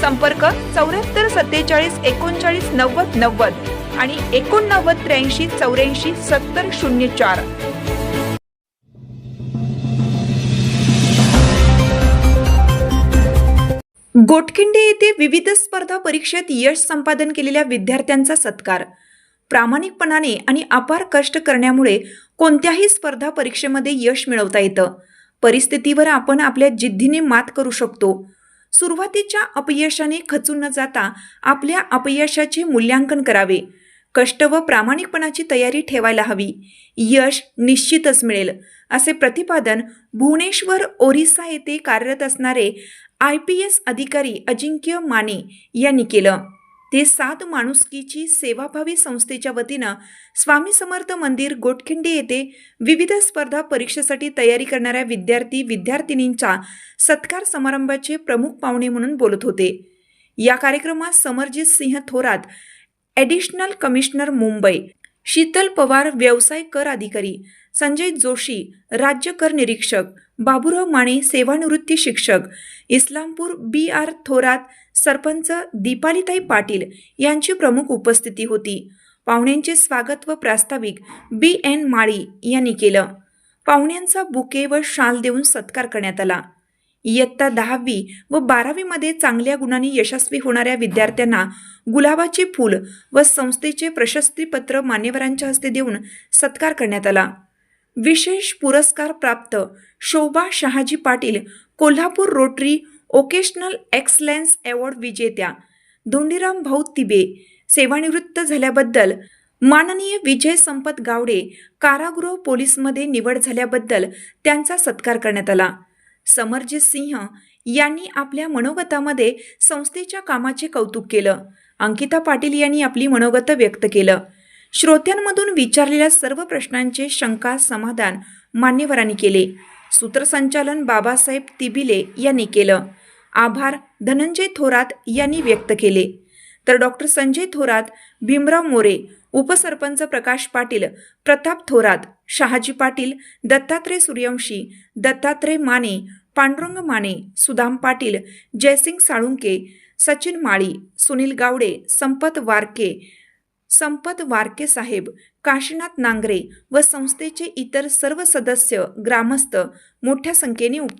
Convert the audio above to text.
संपर्क चौऱ्याहत्तर सत्तेचाळीस एकोणचाळीस नव्वद नव्वद आणि एकोणनव्वद त्र्याऐंशी चौऱ्याऐंशी सत्तर शून्य चार. गोटखिंडे येथे विविध स्पर्धा परीक्षेत यश संपादन केलेल्या विद्यार्थ्यांचा सत्कार. प्रामाणिकपणाने आणि अपार कष्ट करण्यामुळे कोणत्याही स्पर्धा परीक्षेमध्ये यश मिळवता येतं. परिस्थितीवर आपण आपल्या जिद्दीने मात करू शकतो. सुरुवातीच्या अपयशाने खचून न जाता आपल्या अपयशाचे मूल्यांकन करावे. कष्ट व प्रामाणिकपणाची तयारी ठेवायला हवी. यश निश्चितच मिळेल असे प्रतिपादन भुवनेश्वर ओरिसा येथे कार्यरत असणारे आय पी एस अधिकारी अजिंक्य माने यांनी केलं. ते सात माणुसकीची सेवाभावी संस्थेच्या वतीनं स्वामी समर्थ मंदिर गोटखिंडी येथे विविध स्पर्धा परीक्षेसाठी तयारी करणाऱ्या विद्यार्थी विद्यार्थिनींच्या सत्कार समारंभाचे प्रमुख पाहुणे म्हणून बोलत होते. या कार्यक्रमात समरजित सिंह थोरात ॲडिशनल कमिशनर मुंबई शीतल पवार व्यवसाय कर अधिकारी संजय जोशी राज्य कर निरीक्षक बाबुराव माने सेवानिवृत्ती शिक्षक इस्लामपूर बी आर थोरात सरपंच दीपालीताई पाटील यांची प्रमुख उपस्थिती होती. पाहुण्यांचे स्वागत व प्रास्ताविक बी एन माळी यांनी केलं. पाहुण्यांचा बुके व शाल देऊन सत्कार करण्यात आला. इयत्ता दहावी व बारावीमध्ये चांगल्या गुणांनी यशस्वी होणाऱ्या विद्यार्थ्यांना गुलाबाचे फूल व संस्थेचे प्रशस्तीपत्र मान्यवरांच्या हस्ते देऊन सत्कार करण्यात आला. विशेष पुरस्कार प्राप्त Shobha Shahaji Patil Kolhapur rotary occasional excellence award विजेत्या धोंडीराम भाऊ तिबे सेवानिवृत्त झाल्याबद्दल माननीय विजय संपत गावडे कारागृह पोलीसमध्ये निवड झाल्याबद्दल त्यांचा सत्कार करण्यात आला. समरजित सिंह यांनी आपल्या मनोगतामध्ये संस्थेच्या कामाचे कौतुक केलं. अंकिता पाटील यांनी आपली मनोगत व्यक्त केलं. श्रोत्यांमधून विचारलेल्या सर्व प्रश्नांचे शंका समाधान मान्यवरांनी केले. सूत्रसंचालन बाबासाहेब तिबिले यांनी केलं. आभार धनंजय थोरात यांनी व्यक्त केले. तर डॉक्टर संजय थोरात भीमराव मोरे उपसरपंच प्रकाश पाटील प्रताप थोरात शहाजी पाटील दत्तात्रय सूर्यवंशी दत्तात्रय माने पांडुरंग माने सुदाम पाटील जयसिंग साळुंके सचिन माळी सुनील गावडे संपत वारके संपत वारके साहेब काशीनाथ नांगरे व संस्थेचे इतर सर्व सदस्य ग्रामस्थ मोठ्या संख्येने उपस्थित